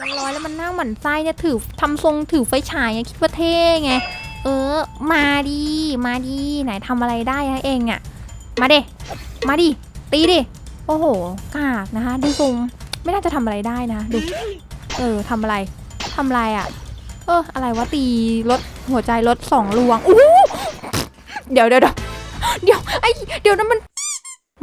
มันลอยแล้วมันหน้าหมันไส้เนี่ยถือทำทรงถือไฟฉายไงคิดว่าเท่ไง เออ มาดีมาดีไหนทำอะไรได้ฮะเองอะมาเดมาดิตีดิโอ้โหกากนะคะดูทรงไม่น่าจะทำอะไรได้นะดูเออทำอะไรทำอะไรอะเออ อะไรวะตีรถหัวใจรถสองลวงอู้เดี๋ยวเดี๋ยวเดี๋ยวเดี๋ยวไอเดี๋ยวนั้นมัน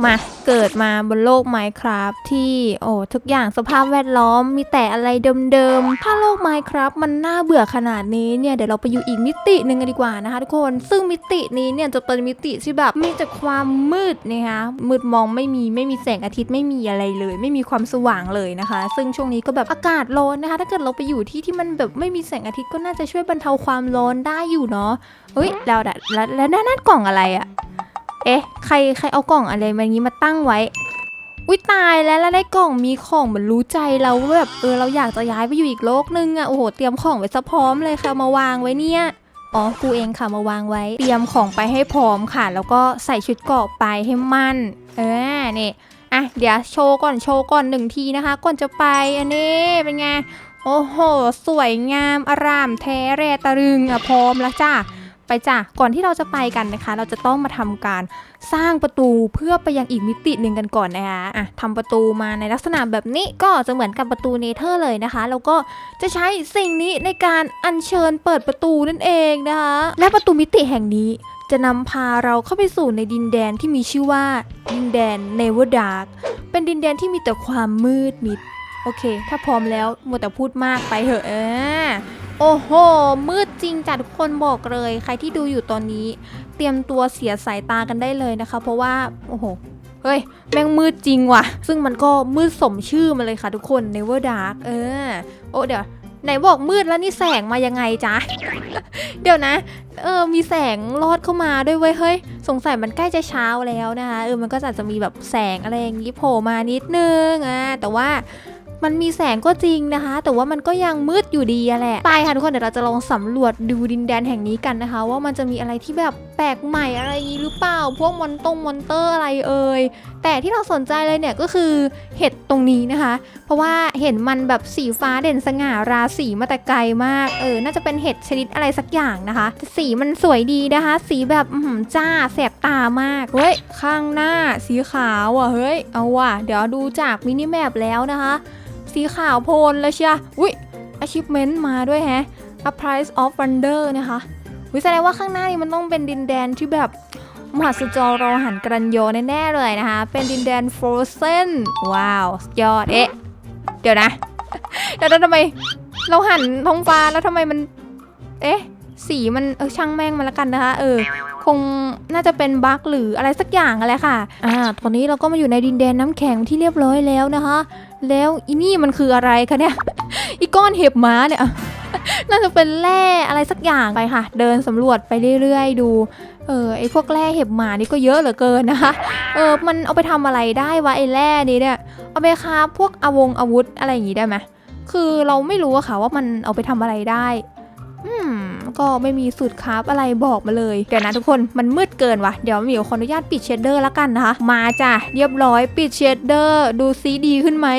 มาเกิดมาบนโลก Minecraft ที่โอ้ทุกอย่างสภาพแวดล้อมมีแต่อะไรเดิมๆ ถ้าโลก Minecraft มันน่าเบื่อขนาดนี้เนี่ยเดี๋ยวเราไปอยู่อีกมิติหนึ่งกันดีกว่านะคะทุกคนซึ่งมิตินี้เนี่ยจะเป็นมิติที่แบบมีแต่ความมืดนะคะมืดมองไม่มีไม่มีแสงอาทิตย์ไม่มีอะไรเลย ไม่มีความสว่างเลยนะคะ ซึ่งช่วงนี้ก็แบบอากาศร้อนนะคะ ถ้าเกิดเราไปอยู่ที่ที่มันแบบไม่มีแสงอาทิตย์ก็น่าจะช่วยบรรเทาความร้อนได้อยู่เนาะเฮ้ยแล้วแล้วแล้วนนั้นกล่องอะไรอะ เอ๊ะ ใครใครเอากล่องอะไรมาอย่างนี้มาตั้งไว้ อุ้ยตายแล้วแล้วได้กล่องมีของเหมือนรู้ใจเราแบบเออเราอยากจะย้ายไปอยู่อีกโลกนึงอะโอ้โหเตรียมของไว้ซะพร้อมเลยค่ะมาวางไว้เนี่ยอ๋อกูเองค่ะมาวางไว้ เตรียมของไปให้พร้อมค่ะ แล้วก็ใส่ชุดเกราะไปให้มั่น เออนี่อะเดี๋ยวโชว์ก่อนโชว์ก่อนหนึ่งทีนะคะ ก่อนจะไปอันนี้เป็นไงโอ้โห สวยงามอารามแท้แรตะรึงอะพร้อมแล้วจ้า ไปจ้ะก่อนที่เราจะไปกันนะคะ เราจะต้องมาทำการสร้างประตูเพื่อไปยังอีกมิติหนึ่งกันก่อนนะคะอะทำประตูมาในลักษณะแบบนี้ก็จะเหมือนกับประตูเนเธอร์เลยนะคะ แล้วก็จะใช้สิ่งนี้ในการอัญเชิญเปิดประตูนั่นเองนะคะ และประตูมิติแห่งนี้จะนำพาเราเข้าไปสู่ในดินแดนที่มีชื่อว่า ดินแดนเนเวอร์ดาร์เป็นดินแดนที่มีแต่ความมืดมิด โอเค ถ้าพร้อมแล้วมัวแต่พูดมากไปเถอะเออ โอ้โห มืดจริงจ้ะทุกคนบอกเลย ใครที่ดูอยู่ตอนนี้ เตรียมตัวเสียสายตากันได้เลยนะคะ เพราะว่า โอ้โห เฮ้ย แม่งมืดจริงว่ะ ซึ่งมันก็มืดสมชื่อมาเลยค่ะทุกคน Never Dark เออ โอ้เดี๋ยวไหนบอกมืดแล้วนี่แสงมายังไงจ๊ะ เดี๋ยวนะ เออ มีแสงลอดเข้ามาด้วยเว้ย เฮ้ย สงสัยมันใกล้จะเช้าแล้วนะคะ เออ มันก็อาจจะมีแบบแสงอะไรอย่างนี้โผล่มานิดนึง อ่าแต่ว่า มันมีแสงก็จริงนะคะ แต่ว่ามันก็ยังมืดอยู่ดีอะแหละไปค่ะทุกคนเดี๋ยวเราจะลองสำรวจดูดินแดนแห่งนี้กันนะคะ ว่ามันจะมีอะไรที่แบบแปลกใหม่อะไรนี้หรือเปล่า พวกมอนตงมอนเตอร์อะไรเอ่ยแต่ที่เราสนใจเลยเนี่ยก็คือเห็ดตรงนี้นะคะ เพราะว่าเห็นมันแบบสีฟ้าเด่นสง่าราศีมาแต่ไกลมากเออน่าจะเป็นเห็ดชนิดอะไรสักอย่างนะคะ สีมันสวยดีนะคะ สีแบบจ้าแสบตามากเฮ้ยข้างหน้าสีขาวอะเฮ้ยเอาว่ะเดี๋ยวดูจากมินิแมปแล้วนะคะ สีขาวโพลเลยเชียอุ้ย achievement มาด้วยแฮะ A Price of Wonder นะคะวิแสดงว่าข้างหน้านี่มันต้องเป็นดินแดนที่แบบมหัศจรรย์หันกรันโยแน่ๆเลยนะคะ เป็นดินแดน Frozen ว้าว ยอด เอ๊ะ เดี๋ยวนะ แล้วทำไม เราหันท้องฟ้าแล้วทำไมมัน เอ๊ะ สีมันเออช่างแม่งมาล้วกันนะคะ เออ คงน่าจะเป็นบั๊กหรืออะไรสักอย่างอะไรค่ะ อ่า ตอนนี้เราก็มาอยู่ในดินแดนน้ำแข็งที่เรียบร้อยแล้วนะคะ แล้วอีนี่มันคืออะไรคะเนี่ย อีก้อนเห็บม้าเนี่ย น่าจะเป็นแร่อะไรสักอย่างไปค่ะ เดินสำรวจไปเรื่อยๆ ดู เออไอพวกแร่เห็บหมานี่ก็เยอะเหลือเกินนะคะ เออ มันเอาไปทำอะไรได้วะไอแร่นี้เนี่ย เอาไปค้าพวกอาวงอาวุธอะไรอย่างงี้ได้ไหมคือเราไม่รู้อะค่ะว่ามันเอาไปทำอะไรได้ อืม ก็ไม่มีสูตรคราฟอะไรบอกมาเลย เดี๋ยวนะทุกคนมันมืดเกินวะเดี๋ยวหมิวขออนุญาตปิดเชดเดอร์แล้วกันนะคะ มาจ้ะเรียบร้อยปิดเชดเดอร์ ดูซีดีขึ้นไหม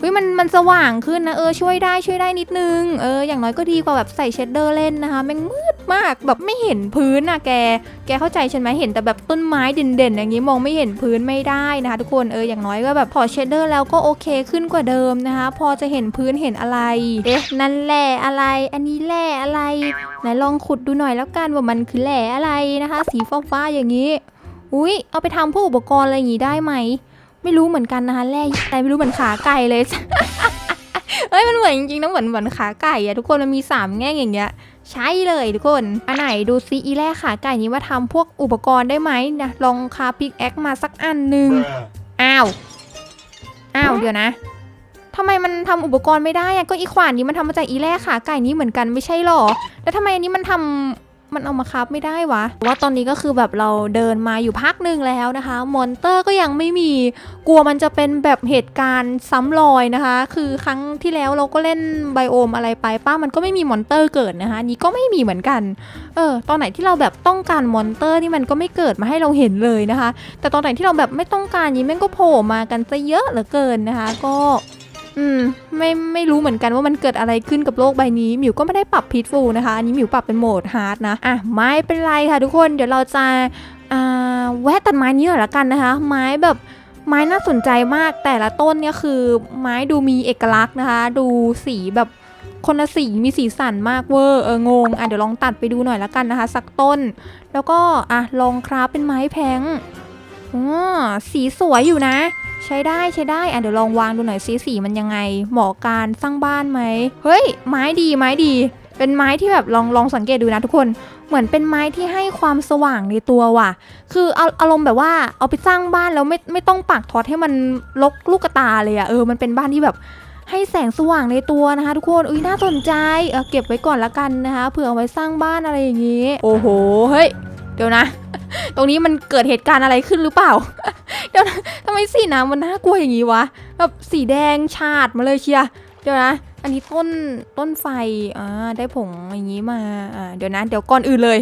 เฮ้ยมันมันสว่างขึ้นนะเออช่วยได้ช่วยได้นิดนึงเอออย่างน้อยก็ดีกว่าแบบใส่เชดเดอร์เล่นนะคะแม่งมืดมากแบบไม่เห็นพื้นอะแก แกเข้าใจใช่ไหมเห็นแต่แบบต้นไม้เด่นๆ อย่างนี้มองไม่เห็นพื้นไม่ได้นะคะ ทุกคนเอออย่างน้อยก็แบบพอเชดเดอร์แล้วก็โอเคขึ้นกว่าเดิมนะคะ พอจะเห็นพื้นเห็นอะไรเอ๊ะนั่นแหละอะไร อันนี้แหละอะไรไหนลองขุดดูหน่อยแล้วกันว่ามันคือแหล่อะไรนะคะ สีฟ้าๆอย่างนี้อุ้ยเอาไปทำพวกอุปกรณ์อะไรอย่างนี้ได้ไหม ไม่รู้เหมือนกันนะคะแร่อะไรไม่รู้เหมือนขาไก่เลยเอ้ยมันเหมือนจริงๆนะเหมือนเหมือนขาไก่อะทุกคนมันมีสามแง่งอย่างเงี้ยใช่เลยทุกคน อันไหนดูซิอีแร่ขาไก่นี้ว่าทำพวกอุปกรณ์ได้ไหมนะลองคาพิกแอคมาสักอันหนึ่งอ้าวอ้าวเดี๋ยวนะทำไมมันทำอุปกรณ์ไม่ได้อะก็อีขวานนี้มันทำมาจากอีแร่ขาไก่นี้เหมือนกันไม่ใช่หรอ แล้วทำไมอันนี้มันทำ มันเอามาคับไม่ได้วะว่าตอนนี้ก็คือแบบเราเดินมาอยู่พักหนึ่งแล้วนะคะมอนเตอร์ก็ยังไม่มีกลัวมันจะเป็นแบบเหตุการณ์ซ้ำรอยนะคะ คือครั้งที่แล้วเราก็เล่นไบโอมอะไรไปป้ามันก็ไม่มีมอนเตอร์เกิดนะคะนนี้ก็ไม่มีเหมือนกันเออตอนไหนที่เราแบบต้องการมอนเตอร์นี่มันก็ไม่เกิดมาให้เราเห็นเลยนะคะ แต่ตอนไหนที่เราแบบไม่ต้องการนี้แม่งก็โผล่มากันซะเยอะเหลือเกินนะคะ ก็ อืมไม่ไม่รู้เหมือนกันว่ามันเกิดอะไรขึ้นกับโลกใบนี้หมิวก็ไม่ได้ปรับพีทฟูนะคะ อันนี้หมิวปรับเป็นโหมดฮาร์ดนะ อะไม่เป็นไรค่ะทุกคนเดี๋ยวเราจะอ่าแวะตัดไม้นี้หน่อยละกันนะคะ ไม้แบบไม้น่าสนใจมากแต่ละต้นเนี่ยคือไม้ดูมีเอกลักษณ์นะคะ ดูสีแบบคนละสีมีสีสันมากเวอร์เอองงอะเดี๋ยวลองตัดไปดูหน่อยละกันนะคะ สักต้น แล้วก็อะลองคราฟเป็นไม้แพงอ๋อสีสวยอยู่นะ ใช้ได้ใช้ได้อะเดี๋ยวลองวางดูหน่อยซิสีมันยังไง เหมาะการสร้างบ้านไหมเฮ้ย ไม้ดีไม้ดี เป็นไม้ที่แบบลองลองสังเกตดูนะทุกคนเหมือนเป็นไม้ที่ให้ความสว่างในตัวว่ะ คือเอาอารมณ์แบบว่าเอาไปสร้างบ้านแล้วไม่ไม่ต้องปักทอดให้มันลกลูกตาเลยอะเออมันเป็นบ้านที่แบบให้แสงสว่างในตัวนะคะทุกคน อุ้ยน่าสนใจ เออเก็บไว้ก่อนละกันนะคะ เผื่อเอาไว้สร้างบ้านอะไรอย่างงี้ โอ้โห เฮ้ย เดี๋ยวนะ ตรงนี้มันเกิดเหตุการณ์อะไรขึ้นหรือเปล่า เดี๋ยวนะทำไมสีน้ำมันน่ากลัวอย่างนี้วะ แบบสีแดงฉาดมาเลยเชียร์เดี๋ยวนะ อันนี้ต้นต้นไฟ อ่า ได้ผงอย่างนี้มา อ่า เดี๋ยวนะ เดี๋ยวก่อนอื่นเลย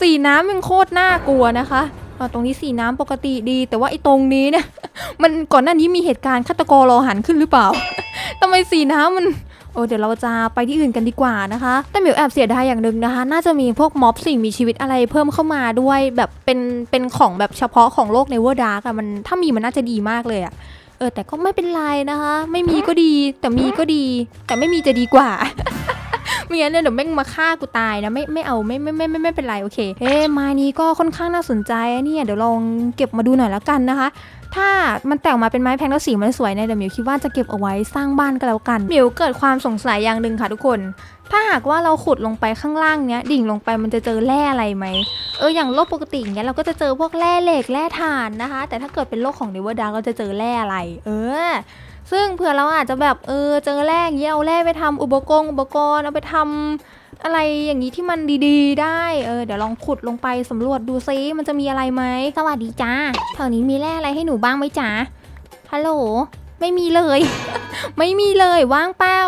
สีน้ำมันโคตรน่ากลัวนะคะอ่าตรงนี้สีน้ำปกติดี แต่ว่าไอ้ตรงนี้เนี่ย มันก่อนหน้านี้มีเหตุการณ์ฆาตกรรอหันขึ้นหรือเปล่าทำไมสีน้ำมัน โอ้เดี๋ยวเราจะไปที่อื่นกันดีกว่านะคะ แต่หมิวแอบเสียดายอย่างหนึ่งนะคะ น่าจะมีพวกม็อบสิ่งมีชีวิตอะไรเพิ่มเข้ามาด้วยแบบเป็นเป็นของแบบเฉพาะของโลกในเวอร์ดาร์กอะมันถ้ามีมันน่าจะดีมากเลยอะเออแต่ก็ไม่เป็นไรนะคะ ไม่มีก็ดี แต่มีก็ดี แต่ไม่มีจะดีกว่าไม่งั้นเนี่ยเดี๋ยวแม่งมาฆ่ากูตายนะไม่ไม่เอาไม่ไม่ไม่ไม่ไม่เป็นไรโอเคเอ๊ะไม้นี้ก็ค่อนข้างน่าสนใจอะเนี่ยเดี๋ยวลองเก็บมาดูหน่อยแล้วกันนะคะ ถ้ามันแต่งมาเป็นไม้แพงแล้วสีมันสวยเนี่ยเดี๋ยวมิวคิดว่าจะเก็บเอาไว้สร้างบ้านก็แล้วกันมิวเกิดความสงสัยอย่างหนึ่งค่ะทุกคน ถ้าหากว่าเราขุดลงไปข้างล่างเนี้ยดิ่งลงไปมันจะเจอแร่อะไรไหมเอออย่างโลกปกติอย่างเงี้ยเราก็จะเจอพวกแร่เหล็กแร่ถ่านนะคะ แต่ถ้าเกิดเป็นโลกของเนเวอร์ดาเราจะเจอแร่อะไร เออ ซึ่งเผื่อเราอาจจะแบบเออเจอแร่อย่างเงี้ยเอาแร่ไปทำอุปกรณ์อุปกรณ์เอาไปทำอะไรอย่างนี้ที่มันดีๆ ได้ เออ เดี๋ยวลองขุดลงไปสำรวจดูซิมันจะมีอะไรไหม สวัสดีจ้าแถวนี้มีแร่อะไรให้หนูบ้างไหมจ๊ะฮัลโหล ไม่มีเลย ไม่มีเลยว่างเปล่า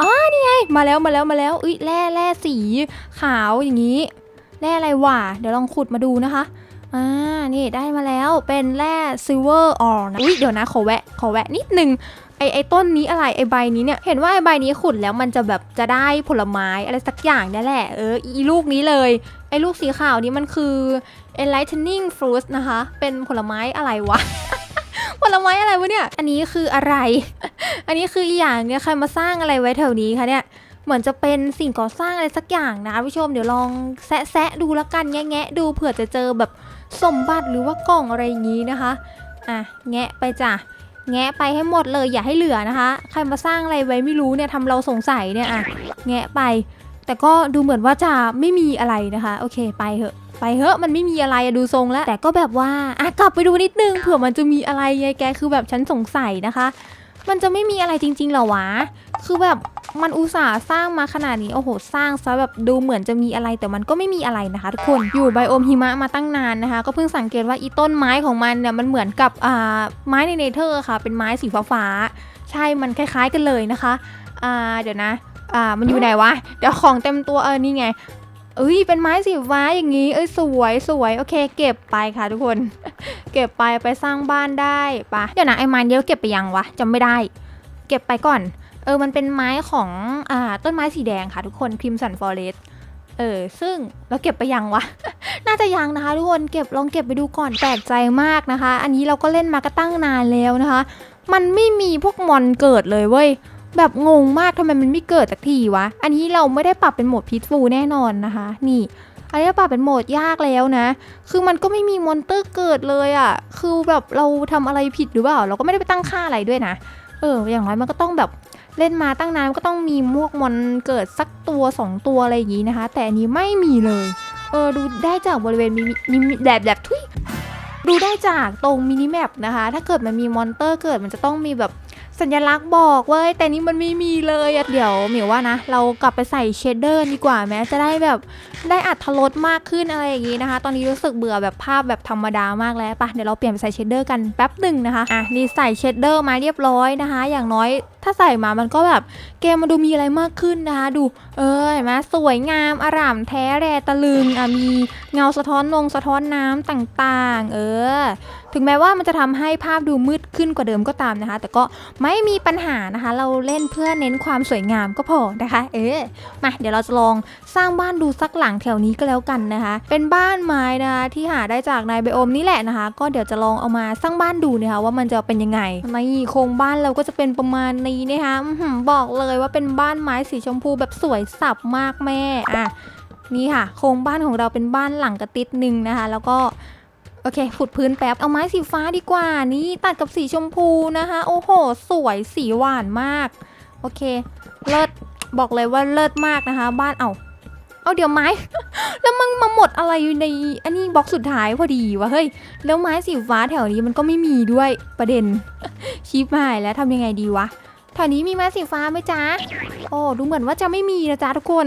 อ๋อ นี่ไง มาแล้วมาแล้วมาแล้วอุ้ยแร่แร่สีขาวอย่างนี้ แร่อะไรวะ เดี๋ยวลองขุดมาดูนะคะ อ่า นี่ได้มาแล้วเป็นแร่ซิลเวอร์ออร์นะ อุ้ยเดี๋ยวนะขอแวะขอแวะนิดนึงไอไอต้นนี้อะไรไอใบนี้เนี่ย เห็นว่าไอใบนี้ขุดแล้วมันจะแบบจะได้ผลไม้อะไรสักอย่างนี่แหละ เอออีลูกนี้เลย ไอลูกสีขาวนี้มันคือ enlightening fruit นะคะ เป็นผลไม้อะไรวะ ผลไม้อะไรวะเนี่ย อันนี้คืออะไร อันนี้คืออีอย่างเนี่ยใครมาสร้างอะไรไว้แถวนี้คะเนี่ย เหมือนจะเป็นสิ่งก่อสร้างอะไรสักอย่างนะผู้ชมเดี๋ยวลองแซะแซะดูละกันแงะแงะดูเผื่อจะเจอแบบสมบัติหรือว่ากล่องอะไรอย่างนี้นะคะอะแงะไปจ้ะแงะไปให้หมดเลยอย่าให้เหลือนะคะ ใครมาสร้างอะไรไว้ไม่รู้เนี่ยทำเราสงสัยเนี่ยอะแงะไป แต่ก็ดูเหมือนว่าจะไม่มีอะไรนะคะ โอเคไปเถอะไปเถอะมันไม่มีอะไรดูทรงแล้ว แต่ก็แบบว่าอะกลับไปดูนิดนึงเผื่อมันจะมีอะไรไงแกคือแบบฉันสงสัยนะคะ มันจะไม่มีอะไรจริงๆเหรอวะ คือแบบมันอุตส่าห์สร้างมาขนาดนี้โอ้โห สร้างซะแบบดูเหมือนจะมีอะไรแต่มันก็ไม่มีอะไรนะคะทุกคนอยู่ไบโอมหิมะมาตั้งนานนะคะ ก็เพิ่งสังเกตว่าอีต้นไม้ของมันเนี่ยมันเหมือนกับอ่าไม้ในเนเธอร์ค่ะ เป็นไม้สีฟ้าๆใช่มันคล้าย ๆกันเลยนะคะอ่าเดี๋ยวนะอ่ามันอยู่ไหนวะ เดี๋ยวของเต็มตัวเออนี่ไง เอ้ยเป็นไม้สีฟ้าอย่างนี้ เอ้ยสวยสวยโอเค เก็บไปค่ะทุกคน เก็บไปไปสร้างบ้านได้ปะเดี๋ยวนะไอ้ไม้เดียวเก็บไปยังวะจำไม่ได้ เก็บไปก่อน เออมันเป็นไม้ของอ่าต้นไม้สีแดงค่ะทุกคนครีมสันฟอเรสเออซึ่งเราเก็บไปยังวะ น่าจะยังนะคะทุกคนเก็บลองเก็บไปดูก่อนแปลกใจมากนะคะ อันนี้เราก็เล่นมาก็ตั้งนานแล้วนะคะ มันไม่มีพวกมอนเกิดเลยเว้ย แบบงงมากทำไมมันไม่เกิดสักทีวะ อันนี้เราไม่ได้ปรับเป็นโหมดพีทฟูแน่นอนนะคะ นี่ อันนี้ปรับเป็นโหมดยากแล้วนะ คือมันก็ไม่มีมอนเตอร์เกิดเลยอะ่ะ คือแบบเราทำอะไรผิดหรือเปล่า เราก็ไม่ได้ไปตั้งค่าอะไรด้วยนะ เออ อย่างน้อยมันก็ต้องแบบเล่นมาตั้งนานก็ต้องมีมวกมอนเกิดสักตัวสองตัวอะไรอย่างนี้นะคะ แต่อันนี้ไม่มีเลย เออ ดูได้จากบริเวณมิมิมิแบบแบบทุยดูได้จากตรงมินิแมปนะคะ ถ้าเกิดมันมีมอนเตอร์เกิดมันจะต้องมีแบบ สัญลักษณ์บอกเว้ยแต่นี่มันไม่มีเลยอะเดี๋ยวเหมิวว่านะ เรากลับไปใส่เชดเดอร์ดีกว่าแม้จะได้แบบได้อัธรสมากขึ้นอะไรอย่างนี้นะคะ ตอนนี้รู้สึกเบื่อแบบภาพแบบธรรมดามากแล้วปะเดี๋ยวเราเปลี่ยนไปใส่เชดเดอร์กันแป๊บหนึ่งนะคะอะนี่ใส่เชดเดอร์มาเรียบร้อยนะคะ อย่างน้อยถ้าใส่มามันก็แบบเกมมันดูมีอะไรมากขึ้นนะคะ ดู เออเห็นไหมสวยงามอร่ามแท้แรตะลึงอะมีเงาสะท้อนนงสะท้อนน้ำต่างๆ เออ ถึงแม้ว่ามันจะทำให้ภาพดูมืดขึ้นกว่าเดิมก็ตามนะคะ แต่ก็ไม่มีปัญหานะคะ เราเล่นเพื่อเน้นความสวยงามก็พอนะคะ เออมาเดี๋ยวเราจะลองสร้างบ้านดูสักหลังแถวนี้ก็แล้วกันนะคะ เป็นบ้านไม้นะคะที่หาได้จากนายไบโอมนี่แหละนะคะ ก็เดี๋ยวจะลองเอามาสร้างบ้านดูนะคะว่ามันจะเป็นยังไงนี่โครงบ้านเราก็จะเป็นประมาณนี้นะคะบอกเลยว่าเป็นบ้านไม้สีชมพูแบบสวยสับมากแม่อะนี่ค่ะ โครงบ้านของเราเป็นบ้านหลังกระติดหนึ่งนะคะ แล้วก็ โอเคขุดพื้นแป๊บ เอาไม้สีฟ้าดีกว่านี่ตัดกับสีชมพูนะคะ โอ้โห สวยสีหวานมาก โอเค เลิศบอกเลยว่าเลิศมากนะคะ บ้านเอาเอาเดี๋ยวไม้ แล้วมันมาหมดอะไรอยู่ในอันนี้บล็อกสุดท้ายพอดีวะเฮ้ยแล้วไม้สีฟ้าแถวนี้มันก็ไม่มีด้วยประเด็นชีพหายแล้วทำยังไงดีวะ แถวนี้มีไม้สีฟ้าไหมจ๊ะ โอ้ดูเหมือนว่าจะไม่มีนะจ๊ะทุกคน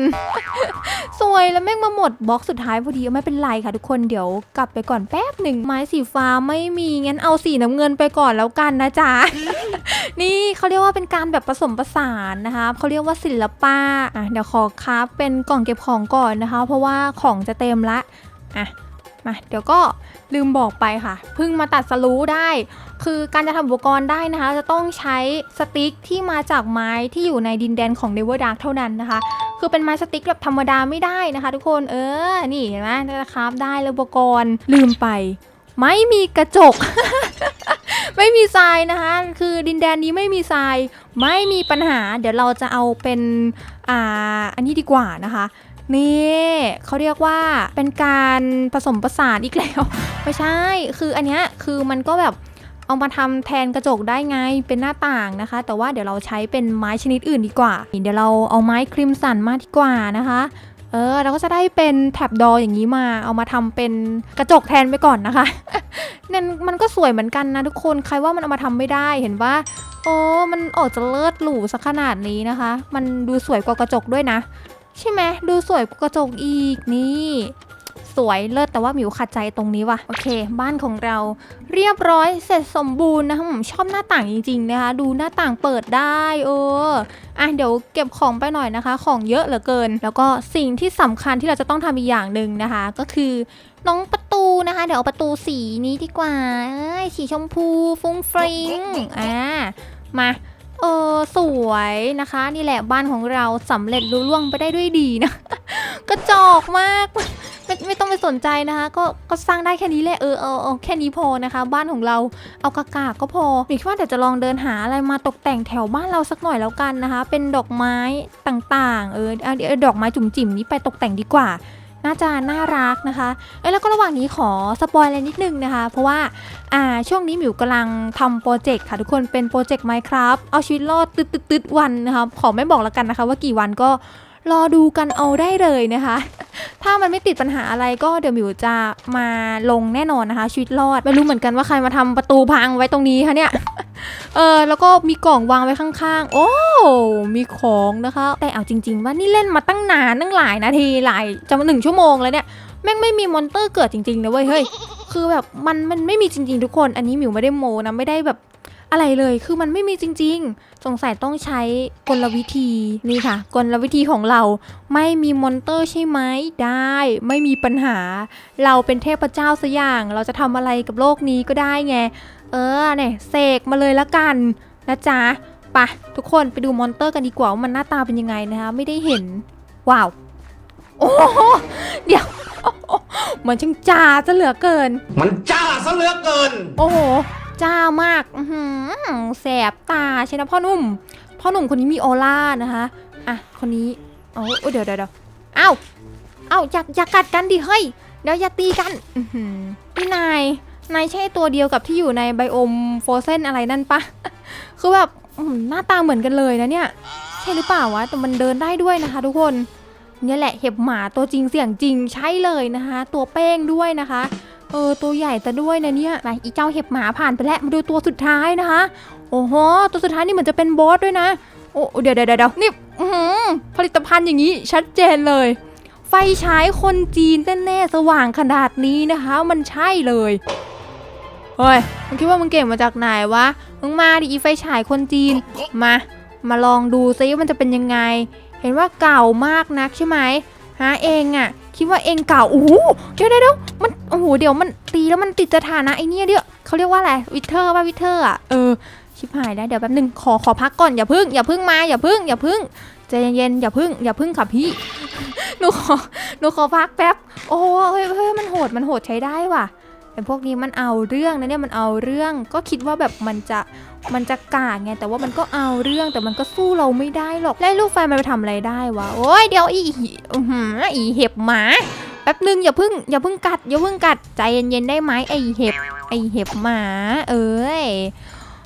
สวยแล้วแม่งมาหมดบล็อกสุดท้ายพอดีไม่เป็นไรค่ะทุกคนเดี๋ยวกลับไปก่อนแป๊บหนึ่งไม้สีฟ้าไม่มีงั้นเอาสีน้ำเงินไปก่อนแล้วกันนะจ๊ะ นี่เขาเรียกว่าเป็นการแบบผสมผสานนะคะเขาเรียกว่าศิลปะอะเดี๋ยวขอคราฟเป็นกล่องเก็บของก่อนนะคะ เพราะว่าของจะเต็มละอะ มาเดี๋ยวก็ลืมบอกไปค่ะเพิ่งมาตัดสลูได้ คือการจะทำอุปกรณ์ได้นะคะ จะต้องใช้สติ๊กที่มาจากไม้ที่อยู่ในดินแดนของเ e เวอร์ดาร์เท่านั้นนะคะ คือเป็นไม้สติ๊กแบบธรรมดาไม่ได้นะคะ ทุกคนเออนี่เห็นไหมนะครับได้อุปกรณ์ลืมไป ไม่มีกระจก ไม่มีทรายนะคะ คือดินแดนนี้ไม่มีทรายไม่มีปัญหา เดี๋ยวเราจะเอาเป็นอ่าอันนี้ดีกว่านะคะ นี่เขาเรียกว่าเป็นการผสมผสานอีกแล้ว ไม่ใช่ คืออันเนี้ยคือมันก็แบบเอามาทำแทนกระจกได้ไงเป็นหน้าต่างนะคะ แต่ว่าเดี๋ยวเราใช้เป็นไม้ชนิดอื่นดีกว่า เดี๋ยวเราเอาไม้ครีมสันมาดีกว่านะคะเออเราก็จะได้เป็นแถบดออย่างนี้มา เอามาทำเป็นกระจกแทนไปก่อนนะคะนั่นมันก็สวยเหมือนกันนะทุกคนใครว่ามันเอามาทำไม่ได้เห็นว่าโอ้มันออกจะเลิศหรูสักขนาดนี้นะคะ มันดูสวยกว่ากระจกด้วยนะ ใช่ไหมดูสวยกระจกอีกนี่สวยเลิศแต่ว่าหมิวขัดใจตรงนี้ว่ะโอเค บ้านของเราเรียบร้อยเสร็จสมบูรณ์นะคะผมชอบหน้าต่างจริงๆนะคะ ดูหน้าต่างเปิดได้เอออะเดี๋ยวเก็บของไปหน่อยนะคะ ของเยอะเหลือเกิน แล้วก็สิ่งที่สำคัญที่เราจะต้องทำอีกอย่างหนึ่งนะคะ ก็คือน้องประตูนะคะ เดี๋ยวเอาประตูสีนี้ดีกว่าเอ้ยสีชมพูฟุ้งฟริ้งอ่ามา เออสวยนะคะ นี่แหละบ้านของเราสำเร็จลุล่วงไปได้ด้วยดีนะ กระจอกมากไม่ไม่ต้องไปสนใจนะคะ ก็ก็สร้างได้แค่นี้แหละเออเอาเอาแค่นี้พอนะคะ บ้านของเราเอากากาก็พอหนูคิดว่าเดี๋ยวจะลองเดินหาอะไรมาตกแต่งแถวบ้านเราสักหน่อยแล้วกันนะคะ เป็นดอกไม้ต่างๆ เออเอาเอาดอกไม้จุ่มจิ๋มนี้ไปตกแต่งดีกว่า น่าจะน่ารักนะคะเอ้แล้วก็ระหว่างนี้ขอสปอยอะไรนิดนึงนะคะ เพราะว่าอ่าช่วงนี้หมิวกำลังทำโปรเจกต์ค่ะทุกคนเป็นโปรเจกต์ไมครับเอาชีวิตรอดตึดตึดตึดๆๆวันนะคะขอไม่บอกแล้วกันนะคะ ว่ากี่วันก็รอดูกันเอาได้เลยนะคะ ถ้ามันไม่ติดปัญหาอะไรก็เดี๋ยวมิวจะมาลงแน่นอนนะคะชีวิตรอด ไม่รู้เหมือนกันว่าใครมาทำประตูพังไว้ตรงนี้คะเนี่ย เออแล้วก็มีกล่องวางไว้ข้างๆ โอ้ มีของนะคะ แต่เอาจริง ๆ ว่านี่เล่นมาตั้งนานตั้งหลายนาทีหลายจะมาหนึ่งชั่วโมงแล้วเนี่ยแม่งไม่มีมอนเตอร์เกิดจริงๆนะเว้ยเฮ้ยคือแบบมันมันไม่มีจริงๆทุกคน อันนี้หมิวไม่ได้โมนะไม่ได้แบบ อะไรเลยคือมันไม่มีจริง ๆ สงสัยต้องใช้กลวิธีนี่ค่ะ กลวิธีของเราไม่มีมอนเตอร์ใช่ไหมได้ ไม่มีปัญหา เราเป็นเทพเจ้าสัอย่าง เราจะทำอะไรกับโลกนี้ก็ได้ไง เออเนี่ยเสกมาเลยละกันนะจ๊ะไปะทุกคนไปดูมอนเตอร์กันดีกว่าว่ามันหน้าตาเป็นยังไงนะคะไม่ได้เห็นว้าวโอ้โหเดี๋ยวเหมือนช่างจ้าซะเหลือเกิน มันจ้าซะเหลือเกิน โอ้โห จ้ามากแสบตาใช่นะพ่อหนุ่ม พ่อหนุ่มคนนี้มีออร่านะคะอะคนนี้โอ้เดี๋ยวเดี๋ยวเดี๋ยวเอ้าเอ้าอย่าอย่ากัดกันดิเฮ้ยเดี๋ยวอย่าตีกันอือหือนี่นายนายใช่ตัวเดียวกับที่อยู่ในไบโอมโฟเซนอะไรนั่นปะคือแบบอื้อหือหน้าตาเหมือนกันเลยนะเนี่ยใช่หรือเปล่าวะแต่มันเดินได้ด้วยนะคะ ทุกคนเนี่ยแหละเห็บหมาตัวจริงเสียงจริงใช่เลยนะคะ ตัวเป้งด้วยนะคะ เออตัวใหญ่แต่ด้วยนะเนี่ยไปอีเจ้าเห็บหมาผ่านไปแล้วมาดูตัวสุดท้ายนะคะ โอ้โหตัวสุดท้ายนี่เหมือนจะเป็นบอสด้วยนะ โอ้เดี๋ยวเดี๋ยวเดี๋ยวนี่ผลิตภัณฑ์อย่างนี้ชัดเจนเลย ไฟฉายคนจีนแน่ๆสว่างขนาดนี้นะคะ มันใช่เลยเฮ้ยมึงคิดว่ามึงเก่งมาจากไหนวะมึงมาดิอีไฟฉายคนจีนมา มาลองดูซิว่ามันจะเป็นยังไง เห็นว่าเก่ามากนักใช่ไหมหาเองอะ่ะ คิดว่าเองเก่าโอ้โหเดี๋ยวเดี๋ยวเดี๋ยวมันโอ้โหเดี๋ยวมันตีแล้วมันติดสถานะไอเนี่ยเดี๋ยวเขาเรียกว่าอะไรวิเทอร์ป่ะวิเทอร์อะเออชิบหายแล้วเดี๋ยวแป๊บนึงขอขอพักก่อนอย่าพึ่งอย่าพึ่งมาอย่าพึ่งอย่าพึ่งใจเย็นๆอย่าพึ่งอย่าพึ่งค่ะพี่หนูขอหนูขอพักแป๊บโอ้เฮ้ยเฮ้ยมันโหดมันโหดใช้ได้ว่ะ ไอพวกนี้มันเอาเรื่องนะเนี่ยมันเอาเรื่อง ก็คิดว่าแบบมันจะมันจะกาดไง แต่ว่ามันก็เอาเรื่องแต่มันก็สู้เราไม่ได้หรอกไล่ลูกไฟมันไปทำอะไรได้วะโอ้ยเดี๋ยวอีอือหืออีเห็บหมาแป๊บนึงอย่าพึ่งอย่าพึ่งกัดอย่าพึ่งกัดใจเย็นๆได้ไหมไอเห็บไอเห็บหมา เอ้ย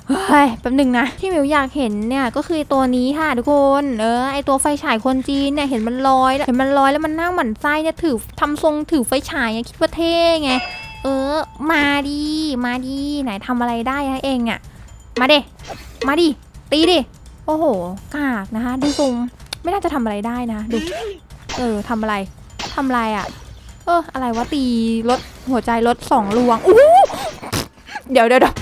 เฮ้ยแป๊บนึงนะที่มิวอยากเห็นเนี่ยก็คือตัวนี้ค่ะทุกคนเออไอตัวไฟฉายคนจีนเนี่ยเห็นมันลอยเห็นมันลอยแล้วมันหน้าหมันไส้เนี่ยถือทำทรงถือไฟฉายไงคิดว่าเท่ไง เออ มาดี มาดี ไหนทำอะไรได้ฮะเองอะมาเดมาดิ ตีดิ โอ้โห กากนะคะ ดูทรงไม่น่าจะทำอะไรได้นะ ดู เออทำอะไรทำอะไรอะเออ อะไรวะ ตีรถหัวใจรถสองลวงอู้เดี๋ยวเดี๋ยวเดี๋ยว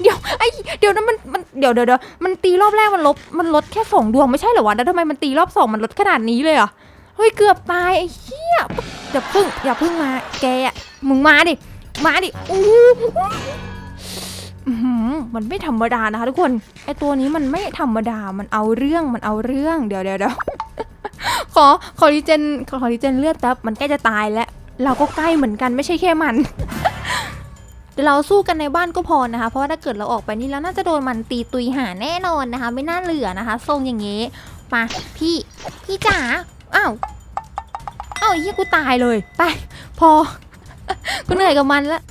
เดี๋ยวไอเดี๋ยวนั้นมันมันเดี๋ยวเดี๋ยวเดี๋ยวมันตีรอบแรกมันลบมันลดแค่สองดวงไม่ใช่เหรอวะแล้วทำไมมันตีรอบสองมันลดขนาดนี้เลยอะเฮ้ยเกือบตายไอ้เหี้ยอย่าพึ่งอย่าพึ่งมาแกอะมึงมาดิ มาดิอู้หูอื้อมันไม่ธรรมดานะคะทุกคน ไอตัวนี้มันไม่ธรรมดา มันเอาเรื่อง มันเอาเรื่อง เดี๋ยวเดี๋ยวเดี๋ยวขอขอรีเจนขอรีเจนเลือดแป๊บ มันใกล้จะตายแล้ว เราก็ใกล้เหมือนกันไม่ใช่แค่มันเดี๋ยวเราสู้กันในบ้านก็พอนะคะ เพราะว่าถ้าเกิดเราออกไปนี่แล้วน่าจะโดนมันตีตุยหาแน่นอนนะคะ ไม่น่าเหลือนะคะ ทรงอย่างงี้มาพี่ พี่จ๋า อ้าว อ้าวไอ้เหี้ยกูตายเลย ไป พอ กูเหนื่อยกับมันแล้ว